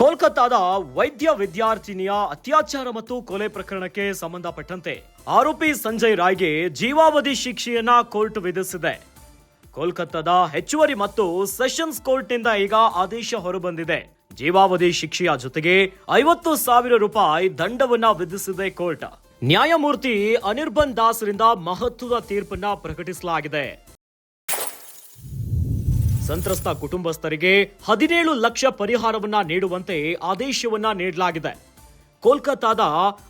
ಕೋಲ್ಕತ್ತಾದ ವೈದ್ಯ ವಿದ್ಯಾರ್ಥಿನಿಯ ಅತ್ಯಾಚಾರ ಮತ್ತು ಕೊಲೆ ಪ್ರಕರಣಕ್ಕೆ ಸಂಬಂಧಪಟ್ಟಂತೆ ಆರೋಪಿ ಸಂಜಯ್ ರಾಯ್ಗೆ ಜೀವಾವಧಿ ಶಿಕ್ಷೆಯನ್ನ ಕೋರ್ಟ್ ವಿಧಿಸಿದೆ. ಕೋಲ್ಕತ್ತಾದ ಹೆಚ್ಚುವರಿ ಮತ್ತು ಸೆಷನ್ಸ್ ಕೋರ್ಟ್ನಿಂದ ಈಗ ಆದೇಶ ಹೊರಬಂದಿದೆ. ಜೀವಾವಧಿ ಶಿಕ್ಷೆಯ ಜೊತೆಗೆ ಐವತ್ತು ಸಾವಿರ ರೂಪಾಯಿ ದಂಡವನ್ನ ವಿಧಿಸಿದೆ ಕೋರ್ಟ್. ನ್ಯಾಯಮೂರ್ತಿ ಅನಿರ್ಬನ್ ದಾಸ್ರಿಂದ ಮಹತ್ವದ ತೀರ್ಪನ್ನ ಪ್ರಕಟಿಸಲಾಗಿದೆ. ಸಂತ್ರಸ್ತ ಕುಟುಂಬಸ್ಥರಿಗೆ ಹದಿನೇಳು ಲಕ್ಷ ಪರಿಹಾರವನ್ನ ನೀಡುವಂತೆ ಆದೇಶವನ್ನ ನೀಡಲಾಗಿದೆ. ಕೋಲ್ಕತ್ತಾದ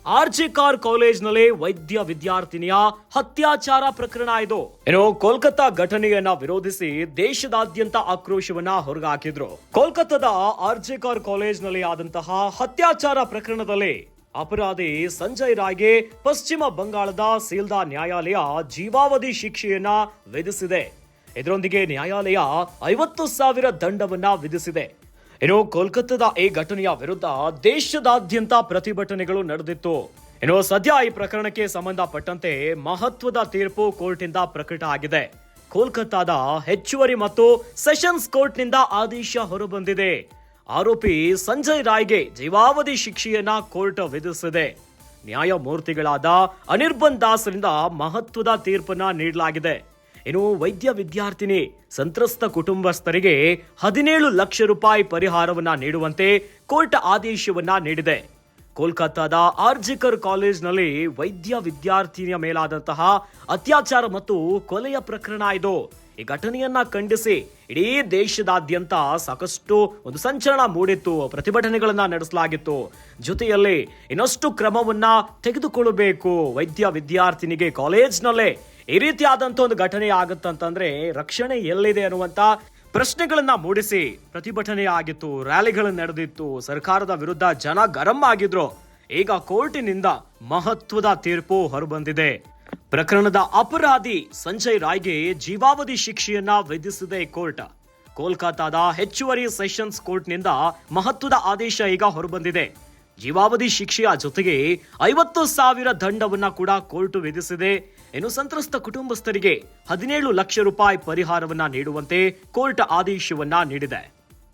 ಆರ್ಜಿಕಾರ್ ಕಾಲೇಜ್ನಲ್ಲಿ ವೈದ್ಯ ವಿದ್ಯಾರ್ಥಿನಿಯ ಅತ್ಯಾಚಾರ ಪ್ರಕರಣ ಇದು. ಏನು ಕೋಲ್ಕತ್ತಾ ಘಟನೆಯನ್ನ ವಿರೋಧಿಸಿ ದೇಶದಾದ್ಯಂತ ಆಕ್ರೋಶವನ್ನ ಹೊರಗಾಕಿದ್ರು. ಕೋಲ್ಕತ್ತಾದ ಆರ್ಜಿಕಾರ್ ಕಾಲೇಜ್ನಲ್ಲಿ ಆದಂತಹ ಅತ್ಯಾಚಾರ ಪ್ರಕರಣದಲ್ಲಿ ಅಪರಾಧಿ ಸಂಜಯ್ ರಾಯ್ಗೆ ಪಶ್ಚಿಮ ಬಂಗಾಳದ ಸೀಲ್ದಾ ನ್ಯಾಯಾಲಯ ಜೀವಾವಧಿ ಶಿಕ್ಷೆಯನ್ನ ವಿಧಿಸಿದೆ. ಇದರೊಂದಿಗೆ ನ್ಯಾಯಾಲಯ ಐವತ್ತು ಸಾವಿರ ದಂಡವನ್ನ ವಿಧಿಸಿದೆ. ಇನ್ನು ಕೋಲ್ಕತ್ತಾದ ಈ ಘಟನೆಯ ವಿರುದ್ಧ ದೇಶದಾದ್ಯಂತ ಪ್ರತಿಭಟನೆಗಳು ನಡೆದಿತ್ತು. ಇನ್ನು ಸದ್ಯ ಈ ಪ್ರಕರಣಕ್ಕೆ ಸಂಬಂಧಪಟ್ಟಂತೆ ಮಹತ್ವದ ತೀರ್ಪು ಕೋರ್ಟಿಂದ ಪ್ರಕಟ ಆಗಿದೆ. ಕೋಲ್ಕತ್ತಾದ ಹೆಚ್ಚುವರಿ ಮತ್ತು ಸೆಷನ್ಸ್ ಕೋರ್ಟ್ನಿಂದ ಆದೇಶ ಹೊರಬಂದಿದೆ. ಆರೋಪಿ ಸಂಜಯ್ ರಾಯ್ಗೆ ಜೀವಾವಧಿ ಶಿಕ್ಷೆಯನ್ನ ಕೋರ್ಟ್ ವಿಧಿಸಿದೆ. ನ್ಯಾಯಮೂರ್ತಿಗಳಾದ ಅನಿರ್ಬನ್ ದಾಸ್ರಿಂದ ಮಹತ್ವದ ತೀರ್ಪನ್ನ ನೀಡಲಾಗಿದೆ. ಇನ್ನು ವೈದ್ಯ ವಿದ್ಯಾರ್ಥಿನಿ, ಸಂತ್ರಸ್ತ ಕುಟುಂಬಸ್ಥರಿಗೆ ಹದಿನೇಳು ಲಕ್ಷ ರೂಪಾಯಿ ಪರಿಹಾರವನ್ನ ನೀಡುವಂತೆ ಕೋರ್ಟ್ ಆದೇಶವನ್ನ ನೀಡಿದೆ. ಕೋಲ್ಕತ್ತಾದ ಆರ್ಜಿಕರ್ ಕಾಲೇಜ್ನಲ್ಲಿ ವೈದ್ಯ ವಿದ್ಯಾರ್ಥಿನಿಯ ಮೇಲಾದಂತಹ ಅತ್ಯಾಚಾರ ಮತ್ತು ಕೊಲೆಯ ಪ್ರಕರಣ ಇದು. ಈ ಘಟನೆಯನ್ನ ಖಂಡಿಸಿ ಇಡೀ ದೇಶದಾದ್ಯಂತ ಸಾಕಷ್ಟು ಒಂದು ಸಂಚಲನ ಮೂಡಿತ್ತು, ಪ್ರತಿಭಟನೆಗಳನ್ನ ನಡೆಸಲಾಗಿತ್ತು. ಜೊತೆಯಲ್ಲಿ ಇನ್ನಷ್ಟು ಕ್ರಮವನ್ನ ತೆಗೆದುಕೊಳ್ಳಬೇಕು. ವೈದ್ಯ ವಿದ್ಯಾರ್ಥಿನಿಗೆ ಕಾಲೇಜ್ನಲ್ಲೇ ಈ ರೀತಿಯಾದಂತ ಒಂದು ಘಟನೆ ಆಗುತ್ತಂತಂದ್ರೆ ರಕ್ಷಣೆ ಎಲ್ಲಿದೆ ಅನ್ನುವಂತ ಪ್ರಶ್ನೆಗಳನ್ನ ಮೂಡಿಸಿ ಪ್ರತಿಭಟನೆ ಆಗಿತ್ತು ರ್ಯಾಲಿಗಳು ನಡೆದಿತ್ತು, ಸರ್ಕಾರದ ವಿರುದ್ಧ ಜನ ಗರಂ ಆಗಿದ್ರು. ಈಗ ಕೋರ್ಟಿನಿಂದ ಮಹತ್ವದ ತೀರ್ಪು ಹೊರಬಂದಿದೆ. ಪ್ರಕರಣದ ಅಪರಾಧಿ ಸಂಜಯ್ ರಾಯ್ಗೆ ಜೀವಾವಧಿ ಶಿಕ್ಷೆಯನ್ನ ವಿಧಿಸಿದೆ ಕೋರ್ಟ್. ಕೋಲ್ಕತ್ತಾದ ಹೆಚ್ಚುವರಿ ಸೆಷನ್ಸ್ ಕೋರ್ಟ್ನಿಂದ ಮಹತ್ವದ ಆದೇಶ ಈಗ ಹೊರಬಂದಿದೆ. ಜೀವಾವಧಿ ಶಿಕ್ಷೆಯ ಜೊತೆಗೆ ಐವತ್ತು ಸಾವಿರ ದಂಡವನ್ನ ಕೂಡ ಕೋರ್ಟ್ ವಿಧಿಸಿದೆ. ಇನ್ನು ಸಂತ್ರಸ್ತ ಕುಟುಂಬಸ್ಥರಿಗೆ ಹದಿನೇಳು ಲಕ್ಷ ರೂಪಾಯಿ ಪರಿಹಾರವನ್ನ ನೀಡುವಂತೆ ಕೋರ್ಟ್ ಆದೇಶವನ್ನ ನೀಡಿದೆ.